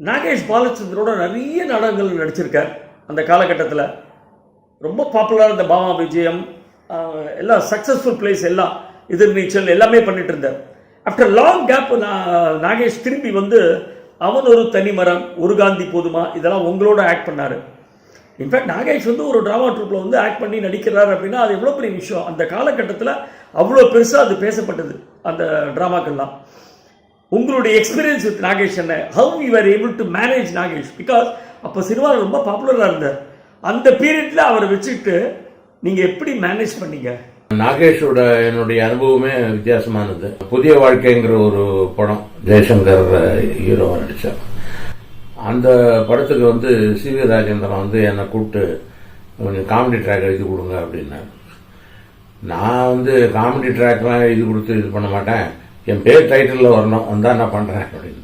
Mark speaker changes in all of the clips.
Speaker 1: நாகேஷ் பாலச்சந்திரோட நிறைய நாடகங்கள் நடிச்சிருக்கார் அந்த காலகட்டத்தில். ரொம்ப பாப்புலராக இந்த பாமா விஜயம் எல்லாம் சக்ஸஸ்ஃபுல் பிளேஸ் எல்லாம் எதிர் நீச்சல் எல்லாமே பண்ணிட்டு இருந்தார். ஆஃப்டர் லாங் கேப் நாகேஷ் திரும்பி வந்து அவன் ஒரு தனிமரம் ஒரு காந்தி போதுமா? இதெல்லாம் உங்களோட ஆக்ட் பண்ணார். இன்ஃபேக்ட் நாகேஷ் வந்து ஒரு ட்ராமா ட்ரூப்பில் வந்து ஆக்ட் பண்ணி நடிக்கிறார் அப்படின்னா அது எவ்வளோ பெரிய விஷயம். அந்த காலகட்டத்தில் அவ்வளோ பெருசாக அது பேசப்பட்டது அந்த ட்ராமாக்கள்லாம் உங்களுடைய எக்ஸ்பீரியன்ஸ் வித் நாகேஷ் என்ன? How you are able to manage Nagesh? Because அப்போ சினிமாவில் ரொம்ப பாப்புலராக இருந்தார். அந்த பீரியடில் அவரை வச்சுக்கிட்டு நீங்கள் எப்படி மேனேஜ் பண்ணீங்க?
Speaker 2: நாகேஷோட என்னுடைய அனுபவமே வித்தியாசமானது. புதிய வாழ்க்கைங்கிற ஒரு படம் ஜெய்சங்கர் ஹீரோவை நடித்தார் அந்த படத்துக்கு வந்து சி வி ராஜேந்திரன் வந்து என்னை கூப்பிட்டு கொஞ்சம் காமெடி ட்ராக் எழுதி கொடுங்க அப்படின்னாரு. நான் வந்து காமெடி ட்ராக்லாம் இது கொடுத்து இது பண்ண மாட்டேன். என் பேர் டைட்டிலில் வரணும். வந்தால் நான் பண்ணுறேன் அப்படின்னு.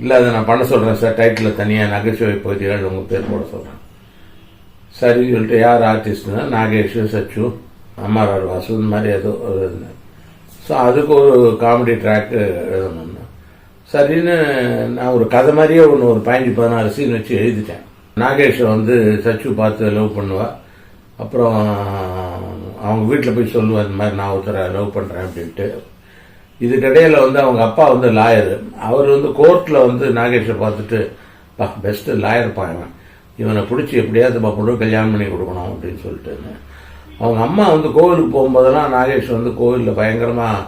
Speaker 2: இல்லை அதை நான் பண்ண சொல்கிறேன் சார் டைட்டிலில் தனியாக நகைச்சுவை பகுதிகள் உங்கள் பேர் போட சொல்கிறேன் சரி சொல்லிட்டு யார் ஆர்டிஸ்ட்னா நாகேஷ் சச்சு அம்மாரார் வாசு இந்த மாதிரி ஏதோ இருந்தேன் ஸோ அதுக்கு ஒரு காமெடி ட்ராக்கு எழுதணும்னா. சரின்னு நான் ஒரு கதை மாதிரியே ஒன்று ஒரு பதினஞ்சு பதினாறு சீன் வச்சு எழுதிட்டேன். நாகேஷை வந்து சச்சு பார்த்து லவ் பண்ணுவாள் அப்புறம் அவங்க வீட்டில் போய் சொல்லுவேன் இந்த மாதிரி நான் ஒருத்தரை லவ் பண்ணுறேன் அப்படின்ட்டு. இதுக்கிடையில் வந்து அவங்க அப்பா வந்து லாயர். அவர் வந்து கோர்ட்டில் வந்து நாகேஷை பார்த்துட்டு பா பெஸ்ட்டு லாயர் பாயவன் இவனை. பிடிச்சி எப்படியாவது நம்ம பொண்ணு கல்யாணம் பண்ணி கொடுக்கணும் அப்படின்னு சொல்லிட்டு. அவங்க அம்மா வந்து கோவிலுக்கு போகும்போதெல்லாம் நாகேஷ் வந்து கோவிலில் பயங்கரமாக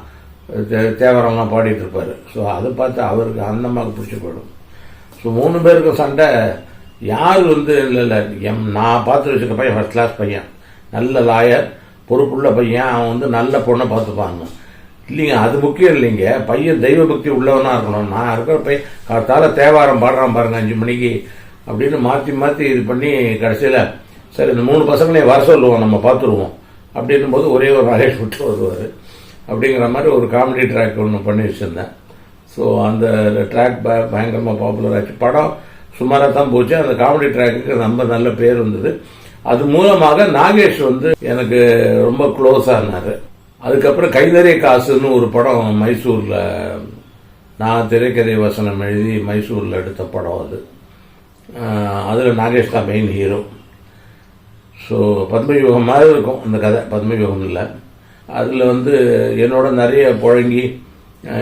Speaker 2: தே தேவரம்லாம் பாடிட்டு இருப்பார். ஸோ அதை பார்த்து அவருக்கு அந்த அம்மாவுக்கு பிடிச்சி போயிடும். ஸோ மூணு பேருக்கும் சண்டை. யார் வந்து இல்லை இல்லை எம் நான் பார்த்து வச்சுருக்க பையன் ஃபஸ்ட் கிளாஸ் பையன். நல்ல லாயர் பொறுப்புள்ள பையன். அவன் வந்து நல்ல பொண்ணை பார்த்துப்பாங்க. இல்லைங்க அது முக்கியம் இல்லைங்க. பையன் தெய்வ பக்தி உள்ளவனா இருக்கணும். நான் இருக்கிற பையன் காத்தால தேவாரம் பாடுறான் பாருங்க அஞ்சு மணிக்கு. அப்படின்னு மாற்றி மாற்றி இது பண்ணி கடைசியில் சரி இந்த மூணு பசங்களையும் வர சொல்லுவோம் நம்ம பார்த்துருவோம் அப்படின்னும் போது ஒரே ஒரு நாகேஷ் விட்டு வருவார். அப்படிங்கிற மாதிரி ஒரு காமெடி ட்ராக் ஒன்று பண்ணி வச்சுருந்தேன். ஸோ அந்த ட்ராக் ப பயங்கரமாக பாப்புலர் ஆச்சு. படம் சுமாராக தான் போச்சு. அந்த காமெடி ட்ராக்குக்கு ரொம்ப நல்ல பேர் வந்தது. அது மூலமாக நாகேஷ் வந்து எனக்கு ரொம்ப க்ளோஸ் ஆனார். அதுக்கப்புறம் கை காசுன்னு ஒரு படம் மைசூரில் நான் திரைக்கதை வசனம் எழுதி மைசூரில் எடுத்த படம் அது. அதில் நாகேஷ் தான் மெயின் ஹீரோ ஸோ பத்மயுகம் மாதிரி இருக்கும் அந்த கதை. பத்மயுகம் இல்லை. அதில் வந்து என்னோட நிறைய புழங்கி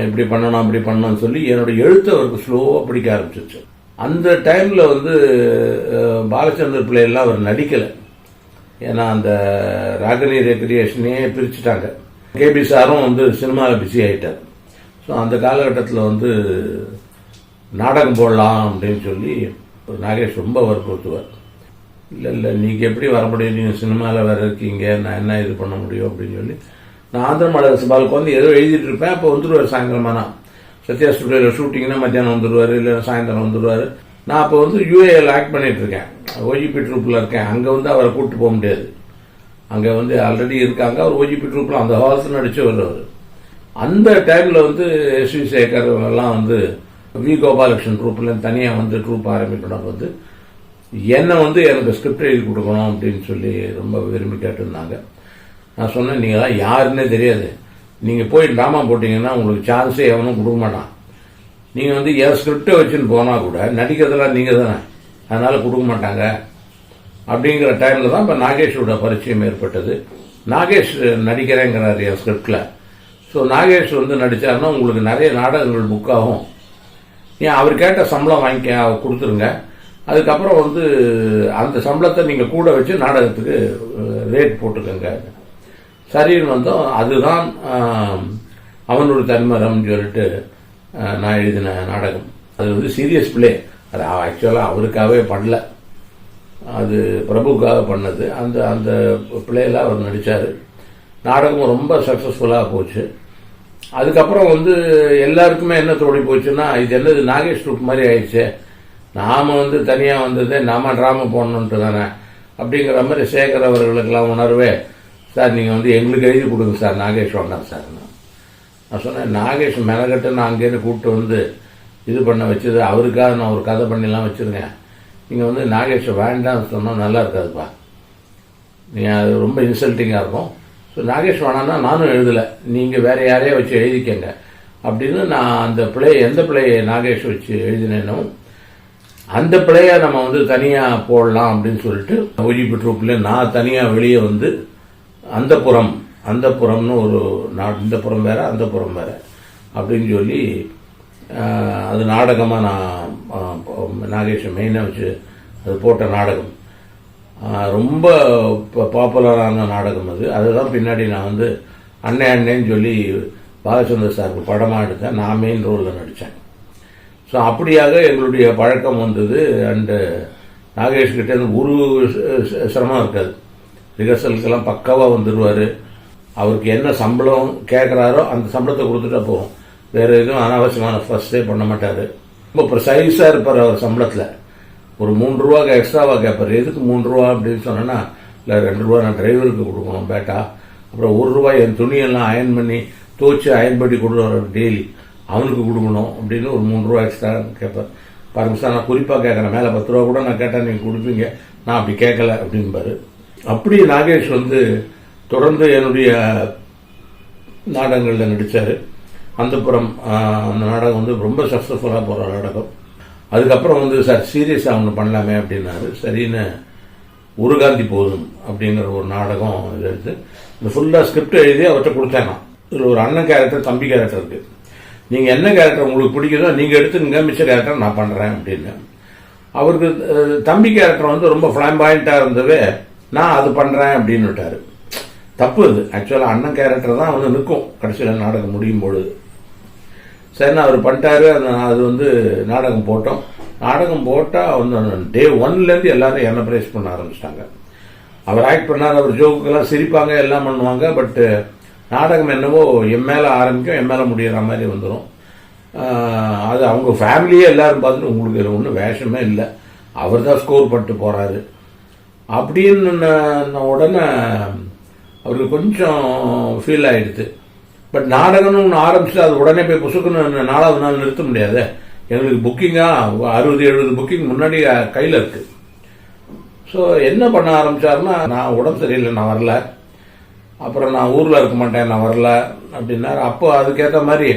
Speaker 2: இப்படி பண்ணணும் அப்படி பண்ணணும்னு சொல்லி என்னோட எழுத்து அவருக்கு ஸ்லோவாக பிடிக்க ஆரம்பிச்சிச்சு. அந்த டைமில் வந்து பாலச்சந்தர் பிள்ளையெல்லாம் அவர் நடிக்கலை. ஏன்னா அந்த ராகனி ரெக்ரியேஷனே பிரிச்சுட்டாங்க. கேபி சாரும் வந்து சினிமாவில் பிஸி ஆகிட்டார் ஸோ அந்த காலகட்டத்தில் வந்து நாடகம் போடலாம் அப்படின்னு சொல்லி நாகேஷ் ரொம்ப வற்புறுத்துவார். இல்லை இல்லை நீங்கள் எப்படி வர முடியும்? நீங்கள் சினிமாவில் வேறு இருக்கீங்க. நான் என்ன இது பண்ண முடியும்? அப்படின்னு சொல்லி நான் ஆந்திர மலர் சபாவுக்கு வந்து ஏதோ எழுதிட்டு இருப்பேன். அப்போ வந்துடுவார் சாயந்தரமானா சத்யா ஸ்டுடியோவில் ஷூட்டிங்னா மத்தியானம் வந்துடுவார் இல்லை சாயந்தரம் வந்துடுவார் நான் அப்போ வந்து யூஏஎல் ஆக்ட் பண்ணிகிட்டு இருக்கேன். ஓஜிபி ட்ரூப்பில் இருக்கேன். அங்கே வந்து அவரை கூப்பிட்டு போக முடியாது. அங்கே வந்து ஆல்ரெடி இருக்காங்க. அவர் ஓஜிபி ட்ரூப்பில் அந்த ஹால்ஸ் நடித்து வருவார் அந்த டைமில் வந்து எஸ் வி சேகர் எல்லாம் வந்து வி கோபாலகிருஷ்ணன் ட்ரூப்பில் தனியாக வந்து ட்ரூப் ஆரம்பிக்கணும் வந்து என்னை வந்து எனக்கு ஸ்கிரிப்ட் எழுதி கொடுக்கணும் அப்படின்னு சொல்லி ரொம்ப விரும்பி கேட்டிருந்தாங்க. நான் சொன்னேன் நீங்களாம் யாருன்னே தெரியாது. நீங்கள் போய் ட்ராமா போட்டிங்கன்னா உங்களுக்கு சான்ஸே எவனும் கொடுக்க மாட்டான். நீங்கள் வந்து என் ஸ்கிரிப்டை வச்சுன்னு போனால் கூட நடிக்கிறதெல்லாம் நீங்கள் தானே அதனால் கொடுக்க மாட்டாங்க. அப்படிங்கிற டைமில் தான் இப்போ நாகேஷோட பரிச்சயம் ஏற்பட்டது. நாகேஷ் நடிக்கிறேங்கிறார் என் ஸ்கிரிப்டில் ஸோ நாகேஷ் வந்து நடித்தாருன்னா உங்களுக்கு நிறைய நாடகங்கள் புக் ஆகும். ஏன் அவர் கேட்ட சம்பளம் வாங்கிக்க கொடுத்துருங்க. அதுக்கப்புறம் வந்து அந்த சம்பளத்தை நீங்கள் கூட வச்சு நாடகத்துக்கு ரேட் போட்டுக்கோங்க. சரின்னு வந்தோம். அதுதான் அவனோட தன்மரம்னு சொல்லிட்டு நான் எழுதின நாடகம். அது வந்து சீரியஸ் பிளே அது ஆக்சுவலாக அவருக்காகவே பண்ணல அது பிரபுக்காக பண்ணது. அந்த அந்த பிளேயில் அவர் நடித்தார் நாடகம் ரொம்ப சக்ஸஸ்ஃபுல்லாக போச்சு. அதுக்கப்புறம் வந்து எல்லாருக்குமே என்ன தோடி போச்சுன்னா இது என்னது நாகேஷ் ட்ரூப் மாதிரி ஆயிடுச்சு. நாம் வந்து தனியாக வந்தது நாம ட்ராமா போடணுன்ட்டு தானே. அப்படிங்கிற மாதிரி சேகர் அவர்களுக்கெல்லாம் உணர்வே சார் நீங்கள் வந்து எங்களுக்கு எழுதி கொடுங்க சார் நாகேஷ் வேண்டாம் சார். நான் சொன்னேன் நாகேஷ் மெனக்கட்டு நான் அங்கேருந்து கூப்பிட்டு வந்து இது பண்ண வச்சது அவருக்காக நான் ஒரு கதை பண்ணிலாம் வச்சுருங்க நீங்கள் வந்து நாகேஷை வேண்டாம்னு சொன்னால் நல்லா இருக்காதுப்பா. நீங்கள் அது ரொம்ப இன்சல்ட்டிங்காக இருக்கும். ஸோ நாகேஷ் வேணான்னா நானும் எழுதலை. நீங்கள் வேறு யாரையா வச்சு எழுதிக்கங்க. அப்படின்னு நான் அந்த பிளே எந்த பிள்ளையை நாகேஷ் வச்சு எழுதினேனோ அந்த பிள்ளையை நம்ம வந்து தனியாக போடலாம் அப்படின்னு சொல்லிட்டு ஒஜிபி ட்ரூப்ல நான் தனியாக வெளியே வந்து அந்த புறம் அந்த புறம்னு ஒரு நா- இந்த புறம் வேறு அந்த புறம் வேறு அப்படின்னு சொல்லி அது நாடகமாக நான் நாகேஷை மெயினாக வச்சு அது போட்ட நாடகம். ரொம்ப பாப்புலரான நாடகம் அது. அதுதான் பின்னாடி நான் வந்து அண்ணே அண்ணேன்னு சொல்லி பாலச்சந்தர் சாருக்கு படமாக எடுத்தேன். நான் மெயின் ரோலில் நடித்தேன் ஸோ அப்படியாக எங்களுடைய பழக்கம் வந்தது. அண்டு நாகேஷ்கிட்ட ஒரு சிரமம் இருக்காது. ரிஹர்சலுக்கெல்லாம் பக்காவாக வந்துடுவார் அவருக்கு என்ன சம்பளம் கேட்குறாரோ அந்த சம்பளத்தை கொடுத்துட்டா போகும். வேறு எதுவும் அனாவசியமான ஃபஸ்ட்டே பண்ண மாட்டார். ரொம்ப ப்ரிசைஸாக இருப்பார் அவர் சம்பளத்தில் ஒரு மூணு ரூபாக்கு எக்ஸ்ட்ராவாக கேட்பார் எதுக்கு மூணு ரூபா அப்படின்னு சொன்னேன்னா இல்லை ரெண்டு ரூபா நான் டிரைவருக்கு கொடுக்கணும் பேட்டா. அப்புறம் ஒரு ரூபாய் என் துணியெல்லாம் அயன் பண்ணி துவச்சி அயன் பண்ணி கொடுக்குற டெய்லி அவனுக்கு கொடுக்கணும் அப்படின்னு ஒரு மூணு ரூபா எக்ஸ்ட்ரா கேட்பார் பாருங்க சார் நான் குறிப்பாக கேட்குறேன் மேலே பத்து ரூபா கூட நான் கேட்டால் நீங்கள் கொடுப்பீங்க. நான் அப்படி கேட்கல அப்படின்பாரு அப்படி நாகேஷ் வந்து தொடர்ந்து என்னுடைய நாடகங்களில் நடித்தார் அந்த புறம் அந்த நாடகம் வந்து ரொம்ப சக்ஸஸ்ஃபுல்லாக போகிற நாடகம். அதுக்கப்புறம் வந்து சார் சீரியஸாக ஒன்று பண்ணலாமே அப்படின்னாரு. சரின்னு உருகாந்தி போதும் அப்படிங்கிற ஒரு நாடகம் இது எடுத்து இந்த ஃபுல்லாக ஸ்கிரிப்ட் எழுதி அவர்கிட்ட கொடுத்தேன் நான். இதில் ஒரு அண்ணன் கேரக்டர் தம்பி கேரக்டர் இருக்குது நீங்கள் என்ன கேரக்டர் உங்களுக்கு பிடிக்குதோ நீங்கள் எடுத்துங்க மிச்ச கேரக்டர் நான் பண்ணுறேன் அப்படின்னு. அவருக்கு தம்பி கேரக்டர் வந்து ரொம்ப ஃப்ளாம்பாயிண்ட்டாக இருந்தவே நான் அது பண்ணுறேன் அப்படின்னு விட்டார். தப்பு இது ஆக்சுவலாக அண்ணன் கேரக்டர் தான் வந்து நிற்கும் கடைசியில் நாடகம் முடியும் பொழுது. சரிண்ணா அவர் பண்ணிட்டாரு. அது வந்து நாடகம் போட்டோம். நாடகம் போட்டால் வந்து டே ஒன்லேருந்து எல்லாரும் என்ன ப்ரைஸ் பண்ண ஆரம்பிச்சிட்டாங்க. அவர் ஆக்ட் பண்ணார் அவர் ஜோக்குக்கெல்லாம் சிரிப்பாங்க எல்லாம் பண்ணுவாங்க பட்டு நாடகம் என்னவோ என் மேலே ஆரம்பிக்கும் என் மேலே முடியிற மாதிரி வந்துடும் அது அவங்க ஃபேமிலியே எல்லாரும் பார்த்துட்டு உங்களுக்கு ஒன்றும் வேஷமே இல்லை. அவர் தான் ஸ்கோர் பண்ணிட்டு போகிறாரு அப்படின்னு நான் உடனே அவருக்கு கொஞ்சம் ஃபீல் ஆகிடுது பட் நாடகம்னு ஒன்று ஆரம்பிச்சு அது உடனே போய் புசுக்குன்னு நாலாவது நாள் நிறுத்த முடியாது. எங்களுக்கு புக்கிங்காக அறுபது எழுபது புக்கிங் முன்னாடி கையில் இருக்கு. ஸோ என்ன பண்ண ஆரம்பிச்சாருன்னா நான் உடம்பு சரியில்லை நான் வரல. அப்புறம் நான் ஊரில் இருக்க மாட்டேன் நான் வரல அப்படின்னாரு. அப்போ அதுக்கேற்ற மாதிரி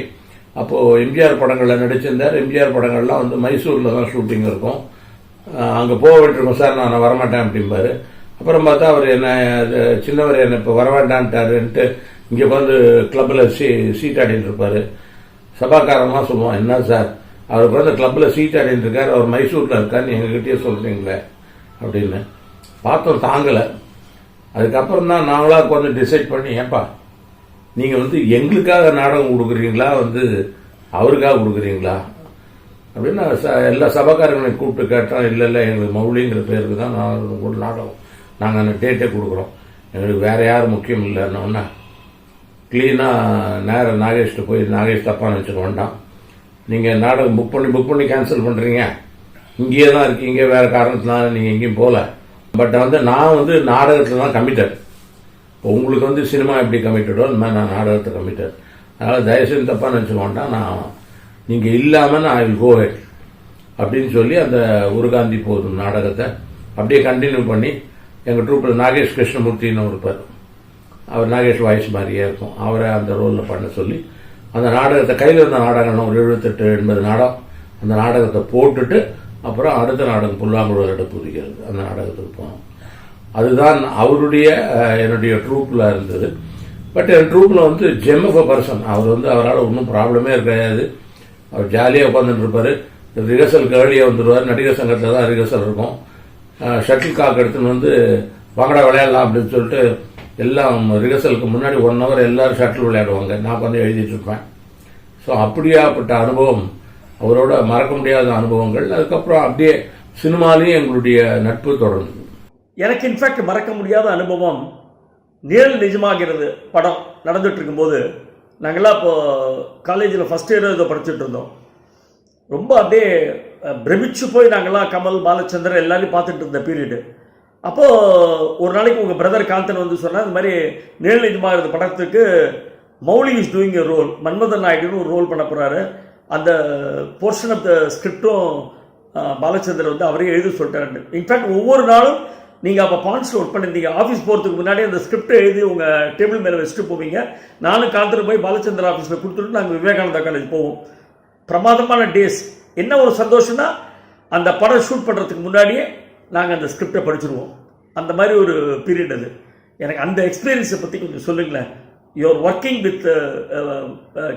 Speaker 2: அப்போது எம்ஜிஆர் படங்களில் நடிச்சிருந்தார். எம்ஜிஆர் படங்கள்லாம் வந்து மைசூரில் தான் ஷூட்டிங் இருக்கும். அங்கே போக வேண்டியிருக்கோம் சார் நான் வரமாட்டேன் அப்படிம்பாரு. அப்புறம் பார்த்தா அவர் என்ன அது சின்னவர் என்ன இப்போ வரவேண்டான்ட்டாருன்ட்டு இங்கே வந்து கிளப்பில் சீ சீட் ஆடிட்டு சபாக்காரமாக சொல்லுவோம் என்ன சார் அவர் வந்து கிளப்பில் சீட் ஆடிட்டு அவர் மைசூரில் இருக்காருன்னு எங்ககிட்டயே சொல்கிறீங்களே அப்படின்னு. பார்த்தோம் தாங்கலை. அதுக்கப்புறம் தான் நாங்களாக கொஞ்சம் டிசைட் பண்ணி ஏப்பா நீங்கள் வந்து எங்களுக்காக நாடகம் கொடுக்குறீங்களா? வந்து அவருக்காக கொடுக்குறீங்களா? அப்படின்னு ச- எல்லா சபாக்காரங்களையும் கூப்பிட்டு கேட்டோம் இல்லை இல்லை எங்களுக்கு மௌலிங்கிற பேருக்கு தான் நான் நாடகம் நாங்கள் அந்த டேட்டே கொடுக்குறோம். எங்களுக்கு வேறு யாரும் முக்கியம் இல்லைன்னா க்ளீனாக நேரம் நாகேஷ்கிட்ட போய் நாகேஷ் தப்பான்னு வச்சுக்க வேண்டாம். நீங்கள் நாடகம் புக் பண்ணி புக் பண்ணி கேன்சல் பண்ணுறீங்க இங்கேயே தான் இருக்கீங்க வேறு காரணத்தினால நீங்கள் எங்கேயும் போகல. பட் வந்து நான் வந்து நாடகத்தில் தான் கமிட்டட் இப்போ உங்களுக்கு வந்து சினிமா எப்படி கமிட்டடோ அந்த மாதிரி நான் நாடகத்தை கமிட்டட் அதனால் தயவுசெய்து தப்பான்னு வச்சுக்க வேண்டாம். நான் நீங்கள் இல்லாமல் நான் ஐ வில் கோ அப்படின்னு சொல்லி அந்த உருகாந்தி போதும் நாடகத்தை அப்படியே கண்டினியூ பண்ணி எங்கள் ட்ரூப்பில் நாகேஷ் கிருஷ்ணமூர்த்தின்னு இருப்பார் அவர் நாகேஷ் வாய்ஸ் மாதிரியே இருக்கும். அவரை அந்த ரோலில் பண்ண சொல்லி அந்த நாடகத்தை கையில் இருந்த நாடகம் ஒரு எழுபத்தெட்டு எண்பது நாடகம். அந்த நாடகத்தை போட்டுட்டு அப்புறம் அடுத்த நாடகம் புல்லாங்குழல் புரிகிறது அந்த நாடகத்துக்கு போனோம். அதுதான் அவருடைய என்னுடைய ட்ரூப்பில் இருந்தது. பட் என் ட்ரூப்பில் வந்து ஜெம் ஆஃப் அ பர்சன். அவர் வந்து அவரால் ஒன்றும் ப்ராப்ளமே கிடையாது. அவர் ஜாலியாக உட்காந்துட்டு இருப்பார். ரிஹர்சலுக்கு ஏர்லியாக வந்துடுவார் நடிகர் சங்கத்தில் தான் ரிஹர்சல் இருக்கும். ஷட்டில் காக் எடுத்துன்னு வந்து வாங்கடா விளையாடலாம் அப்படின்னு சொல்லிட்டு எல்லாம் ரிஹர்சலுக்கு முன்னாடி ஒன் ஹவர் எல்லாரும் ஷட்டில் விளையாடுவாங்க. நான் வந்து எழுதிட்டு இருப்பேன். ஸோ அப்படியாப்பட்ட அனுபவம் அவரோட மறக்க முடியாத அனுபவங்கள். அதுக்கப்புறம் அப்படியே சினிமாலையும் எங்களுடைய நட்பு தொடர்ந்தது.
Speaker 1: எனக்கு இன்ஃபேக்ட் மறக்க முடியாத அனுபவம் நிழல் நிஜமாகிறது படம் நடந்துட்டு இருக்கும்போது நாங்கள்லாம் இப்போ காலேஜில் ஃபஸ்ட் இயர் இதை படிச்சுட்டு இருந்தோம். ரொம்ப அப்படியே பிரமிச்சு போய் நாங்கள்லாம் கமல் பாலச்சந்தர் எல்லாரையும் பார்த்துட்டு இருந்த பீரியடு அப்போது ஒரு நாளைக்கு உங்கள் பிரதர் காந்தன் வந்து சொன்னார் இந்த மாதிரி நிழல் நிஜமாகிறது படத்துக்கு Mouli is doing a role Manmadhan நாயுடுன்னு ஒரு ரோல் பண்ண போகிறாரு அந்த போர்ஷன் ஆஃப் த ஸ்கிரிப்டும் பாலச்சந்தர் வந்து அவரே எழுதி சொல்லிட்டாரு இன்ஃபேக்ட் ஒவ்வொரு நாளும் நீங்கள் அப்போ பான்ஸில் ஒர்க் பண்ணியிருந்தீங்க ஆஃபீஸ் போகிறதுக்கு முன்னாடி அந்த ஸ்கிரிப்டை எழுதி உங்கள் டேபிள் மேலே வச்சுட்டு போவீங்க. நானும் காலத்தில் போய் பாலச்சந்திர ஆஃபீஸில் கொடுத்துட்டு நாங்கள் விவேகானந்தா காலேஜ் போவோம். பிரமாதமான டேஸ் என்ன ஒரு சந்தோஷம்னா அந்த படம் ஷூட் பண்ணுறதுக்கு முன்னாடியே நாங்கள் அந்த ஸ்கிரிப்டை படிச்சிருவோம். அந்த மாதிரி ஒரு பீரியட் அது. எனக்கு அந்த எக்ஸ்பீரியன்ஸை பற்றி கொஞ்சம் சொல்லுங்களேன். யுவர் ஒர்க்கிங் வித்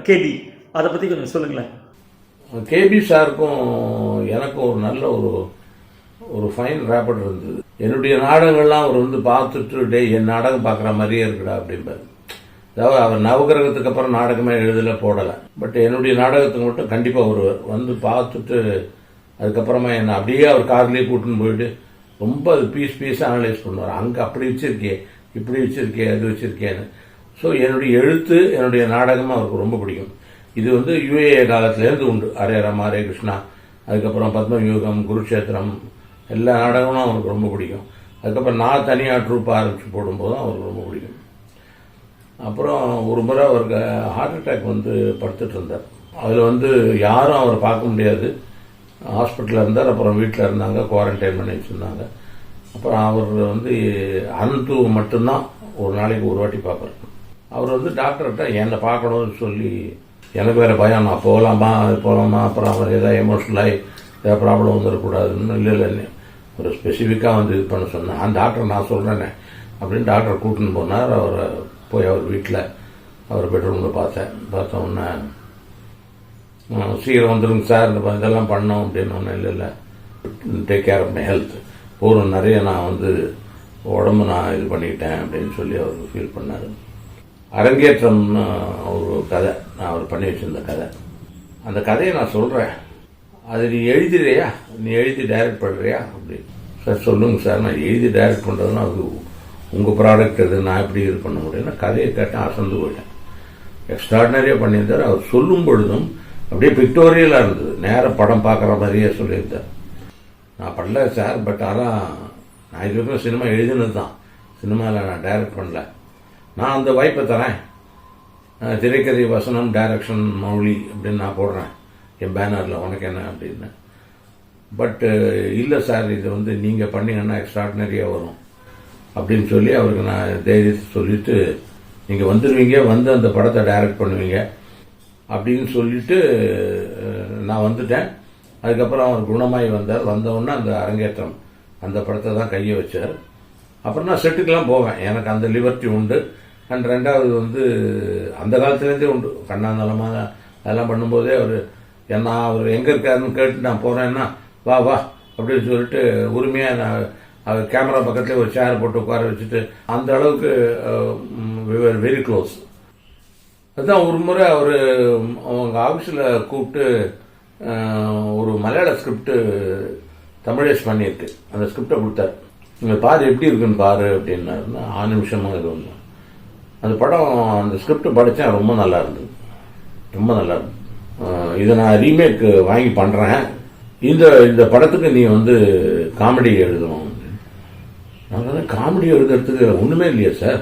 Speaker 1: கேபி அதை பற்றி கொஞ்சம் சொல்லுங்களேன்.
Speaker 2: கேபி சாருக்கும் எனக்கும் ஒரு நல்ல ஒரு ஒரு ஃபைன் ரேப்பட் இருந்தது. என்னுடைய நாடகங்கள்லாம் அவர் வந்து பார்த்துட்டு டே என் நாடகம் பார்க்குற மாதிரியே இருக்குடா அப்படிம்பாரு. அதாவது அவர் நவகிரகத்துக்கு அப்புறம் நாடகமே எழுதல போடலை. பட் என்னுடைய நாடகத்துக்கு மட்டும் கண்டிப்பாக வருவார் வந்து பார்த்துட்டு அதுக்கப்புறமா என்னை அப்படியே அவர் கார்லேயே கூட்டின்னு போயிட்டு ரொம்ப அது பீஸ் பீஸாக அனலைஸ் பண்ணுவார். அங்கே அப்படி வச்சுருக்கே இப்படி வச்சுருக்கே அது வச்சுருக்கேன்னு. ஸோ என்னுடைய எழுத்து என்னுடைய நாடகமும் அவருக்கு ரொம்ப பிடிக்கும். இது வந்து யுஏஏ காலத்திலேருந்து உண்டு. அரே ராமா ஹரே கிருஷ்ணா. அதுக்கப்புறம் பத்மவியூகம் குருக்ஷேத்திரம் எல்லா நாடகமும் அவருக்கு ரொம்ப பிடிக்கும். அதுக்கப்புறம் நான் தனியாக ட்ரூப் ஆரம்பித்து போடும்போதும் அவருக்கு ரொம்ப பிடிக்கும். அப்புறம் ஒரு முறை அவருக்கு ஹார்ட் அட்டாக் வந்து படுத்துட்டு இருந்தார். அதில் வந்து யாரும் அவரை பார்க்க முடியாது. ஹாஸ்பிட்டலில் இருந்தார் அப்புறம் வீட்டில் இருந்தாங்க குவாரண்டைன் பண்ணி வச்சுருந்தாங்க. அப்புறம் அவர் வந்து அனந்து மட்டும்தான் ஒரு நாளைக்கு ஒரு வாட்டி பார்ப்பார். அவர் வந்து டாக்டர்கிட்ட என்னை பார்க்கணும்னு சொல்லி எனக்கு வேறு பயம் நான் போகலாமா அது போகலாமா? அப்புறம் அவர் ஏதாவது எமோஷனலாகி ஏதாவது ப்ராப்ளம் வந்துடக்கூடாதுன்னு இல்லை இல்லை ஒரு ஸ்பெசிஃபிக்காக வந்து இது பண்ண சொன்னேன் அந்த டாக்டர் நான் சொல்கிறேனே அப்படின்னு டாக்டர் கூட்டின்னு போனார். அவரை போய் அவர் வீட்டில் அவர் பெட்ரூமில் பார்த்தேன். பார்த்த உடனே சீக்கிரம் வந்துருங்க சார் இந்த இதெல்லாம் பண்ணோம் அப்படின்னு ஒன்றும் இல்லை இல்லை. Take care of my health போதும் நிறைய நான் வந்து உடம்பு நான் இது பண்ணிக்கிட்டேன் அப்படின்னு சொல்லி அவர் ஃபீல் பண்ணார். அரங்கேற்றம்னு ஒரு கதை. நான் அவர் பண்ணி வச்சிருந்த கதை. அந்த கதையை நான் சொல்கிறேன் அது நீ எழுதிறியா நீ எழுதி டைரக்ட் பண்ணுறியா அப்படி. சார் சொல்லுங்கள் சார். நான் எழுதி டைரக்ட் பண்ணுறதுன்னா அது உங்கள் ப்ராடக்ட் அது. நான் எப்படி இது பண்ண முடியும்னா கதையை கேட்டேன் அசந்து போயிட்டேன். எக்ஸ்ட்ராடினரியாக பண்ணியிருந்தார். அவர் சொல்லும் பொழுதும் அப்படியே பிக்டோரியலாக இருந்தது. நேராக படம் பார்க்குற மாதிரியே சொல்லியிருந்தேன் நான் பண்ணல சார் பட் ஆனால் நான் இது வரைக்கும் சினிமா எழுதினது தான் சினிமாவில் நான் டைரக்ட் பண்ணல. நான் அந்த வாய்ப்பை தரேன். திரைக்கதை வசனம் டைரக்ஷன் மௌலி அப்படின்னு நான் போடுறேன். என் பேனரில் உனக்கு என்ன அப்படின்னு. பட்டு இல்லை சார் இது வந்து நீங்கள் பண்ணீங்கன்னா எக்ஸ்ட்ராடினரியாக வரும். அப்படின்னு சொல்லி அவருக்கு நான் தைரியத்தை சொல்லிட்டு நீங்கள் வந்துடுவீங்க வந்து அந்த படத்தை டைரக்ட் பண்ணுவீங்க. அப்படின்னு சொல்லிட்டு நான் வந்துட்டேன். அதுக்கப்புறம் அவர் குணமாயி வந்தார். வந்தவுடனே அந்த அரங்கேற்றம் அந்த படத்தை தான் கையை வச்சார். அப்புறம் நான் செட்டுக்கெல்லாம் போவேன். எனக்கு அந்த லிபர்ட்டி உண்டு. அண்ட் ரெண்டாவது வந்து அந்த காலத்துலேருந்தே உண்டு. கண்ணாந்தலமாக அதெல்லாம் பண்ணும்போதே அவர் என்ன அவர் எங்கே இருக்காருன்னு கேட்டு நான் போகிறேன்னா வா வா அப்படின்னு சொல்லிட்டு உரிமையாக நான் அவர் கேமரா பக்கத்துலேயே ஒரு சேர் போட்டு உட்கார வச்சுட்டு அந்த அளவுக்கு வெரி க்ளோஸ் அதுதான் ஒரு முறை அவர் அவங்க ஆஃபீஸில் கூப்பிட்டு ஒரு மலையாள ஸ்கிரிப்டு தமிழேஷ் பண்ணியிருக்கு. அந்த ஸ்கிரிப்டை கொடுத்தாரு. நீங்கள் பாரு எப்படி இருக்குன்னு பாரு அப்படின்னாருன்னா ஆறு நிமிஷமாக இது ஒன்று அந்த படம் அந்த ஸ்கிரிப்ட் படித்தேன் ரொம்ப நல்லா இருந்தது. ரொம்ப நல்லா இருந்தது. இதை நான் ரீமேக் வாங்கி பண்ணுறேன் இந்த இந்த படத்துக்கு நீ வந்து காமெடி எழுதணும். நான் காமெடி எழுதுறதுக்கு ஒன்றுமே இல்லையா சார்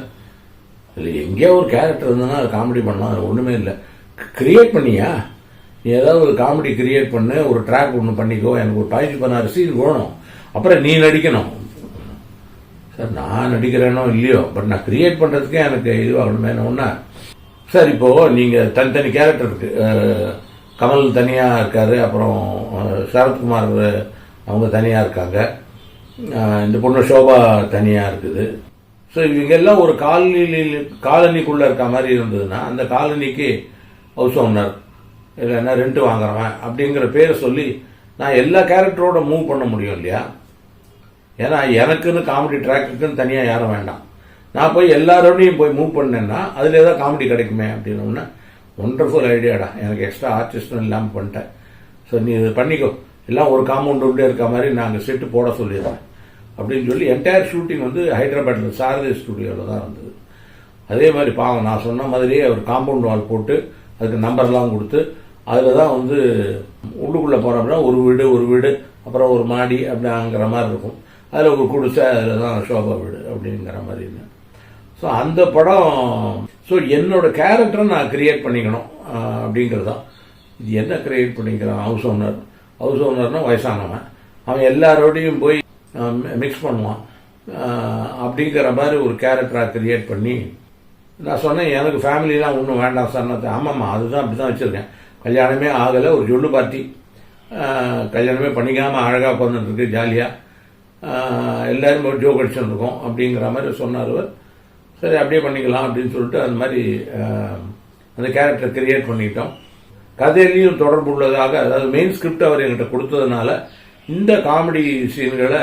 Speaker 2: இல்லை எங்கேயோ ஒரு கேரக்டர் இருந்ததுன்னா அது காமெடி பண்ணலாம். அது ஒன்றுமே இல்லை. கிரியேட் பண்ணியா? நீ ஏதாவது ஒரு காமெடி கிரியேட் பண்ணு ஒரு ட்ராக் ஒன்று பண்ணிக்கோ. எனக்கு ஒரு டாய்ஸ் பண்ண சீன் வேணும் அப்புறம் நீ நடிக்கணும். சார் நான் நடிக்கிறேனோ இல்லையோ? பட் நான் கிரியேட் பண்ணுறதுக்கே எனக்கு இதுவாகணுமே ஒன்றா சார் இப்போ நீங்கள் தனித்தனி கேரக்டர் கமல் தனியாக இருக்கார். அப்புறம் சரத்குமார் அவங்க தனியாக இருக்காங்க. இந்த பொண்ணு ஷோபா தனியாக இருக்குது. ஸோ இவங்கெல்லாம் ஒரு காலனியில் காலனிக்குள்ளே இருக்க மாதிரி இருந்ததுன்னா அந்த காலனிக்கு ஹவுஸ் ஓனர் இல்லைன்னா ரெண்ட் வாங்குறவன் அப்படிங்கிற பேரை சொல்லி நான் எல்லா கேரக்டரோட மூவ் பண்ண முடியும் இல்லையா? ஏன்னா எனக்குன்னு காமெடி ட்ராக்டருக்குன்னு தனியாக யாரும் வேண்டாம். நான் போய் எல்லாரோடையும் போய் மூவ் பண்ணேன்னா அதில் ஏதாவது காமெடி கிடைக்குமே அப்படின்னு ஒண்டர்ஃபுல் ஐடியாடா எனக்கு எக்ஸ்ட்ரா ஆர்டிஸ்டும் இல்லாமல் பண்ணிட்டேன். ஸோ நீ இது பண்ணிக்கோ. எல்லாம் ஒரு காம்பவுண்ட் உண்டே இருக்க மாதிரி நாங்கள் செட்டு போட சொல்லிடுறேன். அப்படின்னு சொல்லி என்டையர் ஷூட்டிங் வந்து ஹைதராபாத்தில் சாரதி ஸ்டுடியோவில் தான் இருந்தது. அதே மாதிரி பாவம் நான் சொன்ன மாதிரியே அவர் காம்பவுண்ட் வால் போட்டு அதுக்கு நம்பர்லாம் கொடுத்து அதில் தான் வந்து உள்ளுக்குள்ளே போனோம்னா ஒரு வீடு ஒரு வீடு அப்புறம் ஒரு மாடி அப்படிங்கிற மாதிரி இருக்கும். அதில் ஒரு குடிசை அதில் தான் சோபா வீடு அப்படிங்கிற மாதிரி இருந்தேன் ஸோ அந்த படம் ஸோ என்னோட கேரக்டரை நான் கிரியேட் பண்ணிக்கணும் அப்படிங்கிறது தான். இது என்ன கிரியேட் பண்ணிக்கிறான் ஹவுஸ் ஓனர் ஹவுஸ் ஓனர்னா வயசானவன். அவன் எல்லாரோடையும் போய் மிக்ஸ் பண்ணுவான். அப்படிங்கிற மாதிரி ஒரு கேரக்டராக கிரியேட் பண்ணி நான் சொன்னேன் எனக்கு ஃபேமிலிலாம் ஒன்றும் வேண்டாம் சார் நான் ஆமாம்மா அதுதான் அப்படி தான் வச்சுருக்கேன். கல்யாணமே ஆகலை ஒரு ஜொல்லு பார்ட்டி கல்யாணமே பண்ணிக்காமல் அழகாக பிறந்துட்டுருக்கு ஜாலியாக எல்லாரும் ஒரு ஜோக் அடிச்சுருக்கோம் அப்படிங்கிற மாதிரி சொன்னார் அவர். சரி அப்படியே பண்ணிக்கலாம் அப்படின்னு சொல்லிட்டு அந்த மாதிரி அந்த கேரக்டரை கிரியேட் பண்ணிட்டோம் கதையிலையும் தொடர்பு உள்ளதாக அதாவது மெயின் ஸ்கிரிப்ட் அவர் என்கிட்ட கொடுத்ததுனால இந்த காமெடி சீன்களை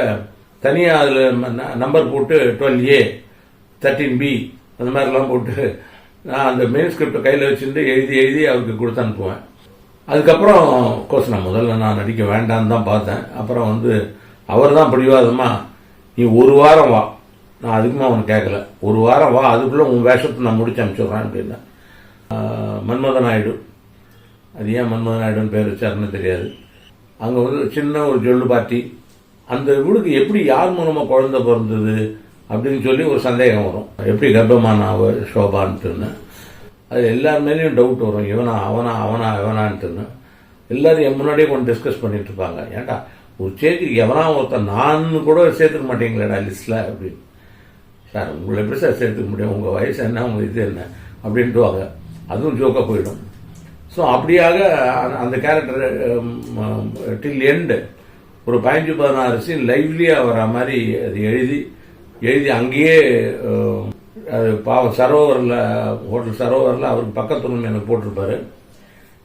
Speaker 2: தனியாக அதில் நம்பர் போட்டு டுவெல் ஏ தேர்ட்டின் பி அந்த மாதிரிலாம் போட்டு நான் அந்த மெயின் ஸ்கிரிப்டை கையில் வச்சுட்டு எழுதி எழுதி அவருக்கு கொடுத்து அனுப்புவேன். அதுக்கப்புறம் கோர்ஸ் நான் முதல்ல நான் நடிக்க வேண்டாம்னு தான் பார்த்தேன். அப்புறம் வந்து அவர் தான் பிடிவாதமா நீ ஒரு வாரம் வா. நான் அதுக்குமே அவன் கேட்கல ஒரு வாரம் வா அதுக்குள்ளே உன் வேஷத்தை நான் முடிச்சு அனுப்பிச்சுட்றேன் அப்படின்னா ஆஹ் மன்மத நாயுடு. அது ஏன் மன்மத நாயுடுன்னு பேர் வச்சாருன்னு தெரியாது. அங்கே வந்து சின்ன ஒரு ஜொல்லு பார்ட்டி அந்த வீடுக்கு எப்படி யார் மூலமாக குழந்தை பிறந்தது அப்படின்னு சொல்லி ஒரு சந்தேகம் வரும். எப்படி கர்ப்பமான அவ சோபான்ட்டுன்னு. அது எல்லார் மேலேயும் டவுட் வரும். இவனா அவனா அவனா இவனான்ட்டுன்னு எல்லாரும் என் முன்னாடியே கொஞ்சம் டிஸ்கஸ் பண்ணிட்டு இருப்பாங்க. ஏன்டா ஒரு சேச்சுக்கு எவனா ஒருத்தன் நான் கூட சேர்த்துக்க மாட்டேங்களேடா லிஸ்ட்டில் அப்படின்னு. சார் உங்களை எப்படி சார் சேர்த்துக்க முடியும்? உங்கள் வயசு என்ன? உங்கள் இது என்ன? அப்படின்ட்டுவாங்க. அதுவும் ஜோக்காக போயிடும். ஸோ அப்படியாக அந்த- அந்த கேரக்டர் டில் எண்டு ஒரு பதினஞ்சு பதினாறு சீன் லைவ்லியாக வர மாதிரி அது எழுதி எழுதி அங்கேயே um, அது பாவம் சரோவரில் ஹோட்டல் சரோவரில் அவருக்கு பக்கத்து எனக்கு போட்டிருப்பாரு.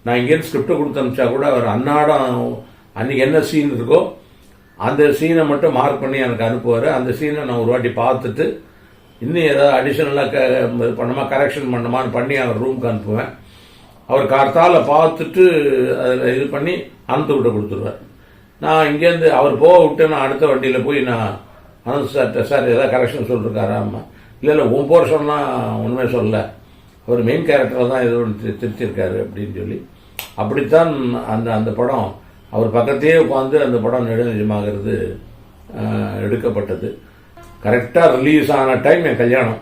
Speaker 2: நான் இங்கேருந்து ஸ்கிரிப்டை கொடுத்து அனுப்பிச்சா கூட அவர் அன்னாடம் அன்னைக்கு என்ன சீன் இருக்கோ அந்த சீனை மட்டும் மார்க் பண்ணி எனக்கு அனுப்புவார். அந்த சீனை நான் ஒரு வாட்டி பார்த்துட்டு இன்னும் ஏதாவது அடிஷனலாக க இது பண்ணமா கரெக்ஷன் பண்ணணுமான்னு பண்ணி அவர் ரூமுக்கு அனுப்புவேன். அவர் கார்த்தால பார்த்துட்டு அதில் இது பண்ணி அனந்த விட்ட கொடுத்துருவார். நான் இங்கேருந்து அவர் போக விட்டு நான் அடுத்த வண்டியில் போய் நான் அனந்த் சார்கிட்ட சார் ஏதாவது கரெக்ஷன் சொல்லிருக்காராம்மா இல்லை இல்லை உன் போர்ஷன்லாம் ஒன்றுமே சொல்லலை அவர் மெயின் கேரக்டரில் தான் ஏதோ ஒன்று திருத்திருக்காரு அப்படின்னு சொல்லி. அப்படித்தான் அந்த அந்த படம் அவர் பக்கத்தையே உட்காந்து அந்த படம் நெடுநிஜமாகிறது எடுக்கப்பட்டது. கரெக்டாக ரிலீஸ் ஆன டைம் என் கல்யாணம்.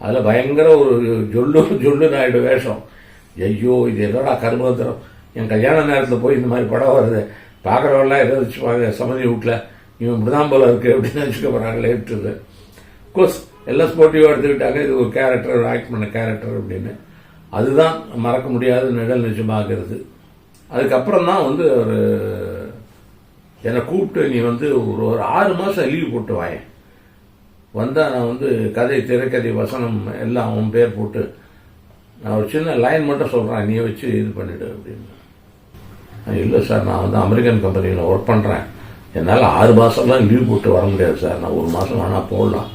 Speaker 2: அதில் பயங்கர ஒரு ஜொல்லு ஜொல்லு நாயுடு வேஷம். ஐயோ இது எதோடா கருமந்திரம்? என் கல்யாண நேரத்தில் போய் இந்த மாதிரி படம் வருது. பார்க்குறவெல்லாம் எதை வச்சுப்பாங்க சமதி வீட்டில் இவன் இப்படிதான் போல இருக்கு அப்படின்னு நினச்சிக்க போகிறாங்களேன்ட்டு கோர்ஸ் எல்லாம் ஸ்போர்ட்டிவாக எடுத்துக்கிட்டாங்க. இது ஒரு கேரக்டர் ஆக்ட் பண்ண கேரக்டர் அப்படின்னு. அதுதான் மறக்க முடியாத நிழல் நிஜமாகிறது. அதுக்கப்புறம் தான் வந்து ஒரு என்னை கூப்பிட்டு நீ வந்து ஒரு ஒரு ஆறு மாதம் லீவ் போட்டு வாயேன். வந்தால் நான் வந்து கதை திரைக்கதை வசனம் எல்லாம் உன் பேர் போட்டு நான் ஒரு சின்ன லைன் மட்டும் சொல்கிறேன் நீ வச்சு இது பண்ணிவிடு அப்படின்னு. இல்லை சார் நான் வந்து அமெரிக்கன் கம்பெனியில் ஒர்க் பண்ணுறேன் என்னால் ஆறு மாதம்லாம் லீவ் போட்டு வர முடியாது சார். நான் ஒரு மாதம் வேணால் போடலாம்.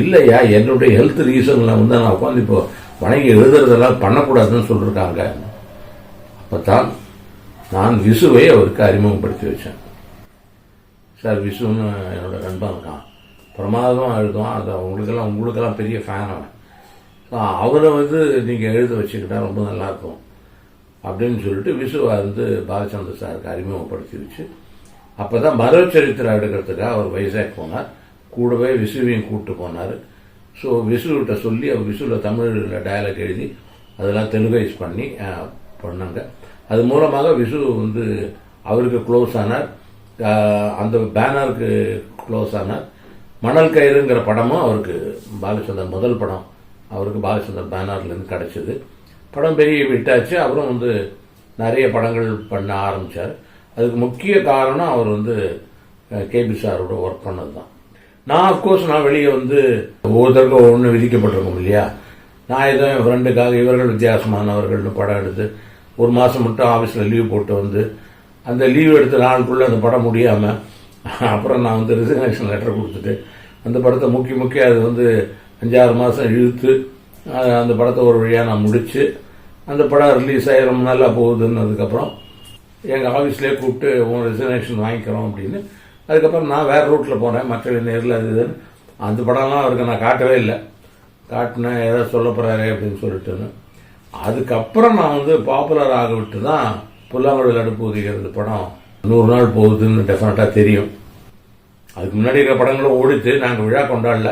Speaker 2: இல்லையா? என்னுடைய ஹெல்த் ரீசனில் வந்து நான் உட்காந்து இப்போ வணங்கி எழுதுறதெல்லாம் பண்ணக்கூடாதுன்னு சொல்லியிருக்காங்க அப்போ தான் நான் விசுவை அவருக்கு அறிமுகப்படுத்தி வச்சேன். சார் விசுன்னு என்னோட நண்பன் இருக்கான். பிரமாதமாக எழுதுவான். அது உங்களுக்கெல்லாம் உங்களுக்கெல்லாம் பெரிய ஃபேன் அவன். அவரை வந்து நீங்கள் எழுத வச்சுக்கிட்டா ரொம்ப நல்லாயிருக்கும் அப்படின்னு சொல்லிட்டு விசுவா வந்து பாலச்சந்திர சாருக்கு அறிமுகப்படுத்தி வச்சு அப்போ தான் மரச்சரித்திரம் எடுக்கிறதுக்காக அவர் வைசாக் போனார். கூடவே விசுவையும் கூப்பிட்டு போனார். ஸோ விசுகிட்ட சொல்லி அவர் விசுவில் தமிழில் டயலாக் எழுதி அதெல்லாம் தெலுங்கைஸ் பண்ணி பண்ணாங்க. அது மூலமாக விசு வந்து அவருக்கு க்ளோஸ் ஆனார். அந்த பேனருக்கு க்ளோஸ் ஆனார். மணல் கயிறுங்கிற படமும் அவருக்கு பாலச்சந்தர் முதல் படம் அவருக்கு பாலச்சந்தர் பேனர்லேருந்து கிடச்சிது. படம் பெரிய விட்டாச்சு அப்புறம் வந்து நிறைய படங்கள் பண்ண ஆரம்பித்தார் அதுக்கு முக்கிய காரணம் அவர் வந்து கேபி சாரோட ஒர்க் பண்ணது தான் நான் அஃப்கோர்ஸ் நான் வெளியே வந்து ஒவ்வொருத்தருக்கும் ஒன்று விதிக்கப்பட்டிருக்கும் இல்லையா? நான் ஏதோ என் ஃப்ரெண்டுக்காக இவர்கள் வித்தியாசமானவர்கள்னு படம் எடுத்து ஒரு மாதம் மட்டும் ஆஃபீஸில் லீவ் போட்டு வந்து அந்த லீவ் எடுத்த நாளுக்குள்ளே அந்த படம் முடியாமல் அப்புறம் நான் வந்து ரிசிக்னேஷன் லெட்டர் கொடுத்துட்டு அந்த படத்தை முக்கிய முக்கிய அது வந்து அஞ்சாறு மாதம் இழுத்து அந்த படத்தை ஒரு வழியாக நான் முடித்து அந்த படம் ரிலீஸ் ஆகி ரொம்ப நல்லா போகுதுன்னதுக்கப்புறம் எங்கள் ஆஃபீஸ்லேயே கூப்பிட்டு உன் ரெசிக்னேஷன் வாங்கிக்கிறோம் அப்படின்னு. அதுக்கப்புறம் நான் வேறு ரூட்டில் போனேன் மற்ற நேரில் அது இதுன்னு. அந்த படம்லாம் அவருக்கு நான் காட்டவே இல்லை. காட்டினேன் ஏதாவது சொல்ல போகிறாரே அப்படின்னு சொல்லிட்டுன்னு. அதுக்கப்புறம் நான் வந்து பாப்புலர் ஆக விட்டு தான் புல்லாங்குழல் அடுப்பு உதிக்கிறது படம் நூறு நாள் போகுதுன்னு டெஃபினட்டாக தெரியும். அதுக்கு முன்னாடி இருக்கிற படங்களும் ஓடித்து நாங்கள் விழா கொண்டாடல.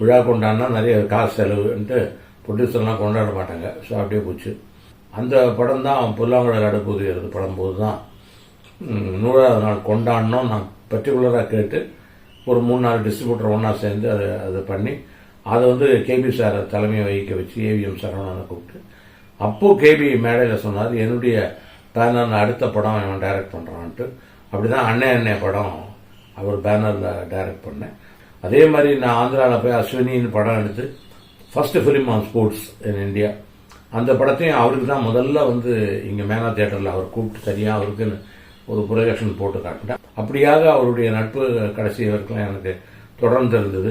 Speaker 2: விழா கொண்டாடினா நிறைய காசு செலவுன்ட்டு ப்ரொடியூசர்லாம் கொண்டாட மாட்டாங்க. ஸோ அப்படியே போச்சு. அந்த படம் தான் புல்லாங்குழல் அடுப்பு உதிக்கிறது படம் போது தான் நூறாவது நாள் கொண்டாடினோம் நான் பர்டிகுலராக கேட்டு ஒரு மூணு நாலு டிஸ்ட்ரிபியூட்டர் ஒன்றா சேர்ந்து அதை அதை பண்ணி அதை வந்து கேபி சாரை தலைமையை வகிக்க வச்சு ஏவிஎம் சரவணனை கூப்பிட்டு அப்போது கேபி மேடையில் சொன்னார் என்னுடைய பேனரில் அடுத்த படம் இவன் டைரக்ட் பண்ணுறான்ட்டு அப்படி தான் அண்ணே அண்ணே படம் அவர் பேனரில் டைரக்ட் பண்ணேன். அதே மாதிரி நான் ஆந்திராவில் போய் அஸ்வினின்னு படம் எடுத்து first film on sports in India அந்த படத்தையும் அவருக்கு தான் முதல்ல வந்து இங்கே மேனா தியேட்டரில் அவர் கூப்பிட்டு சரியாக அவருக்குன்னு ஒரு ப்ரொஜெக்ஷன் போட்டு காட்டினேன் அப்படியாக அவருடைய நட்பு கடைசி வரைக்கும் எனக்கு தொடர்ந்து இருந்தது.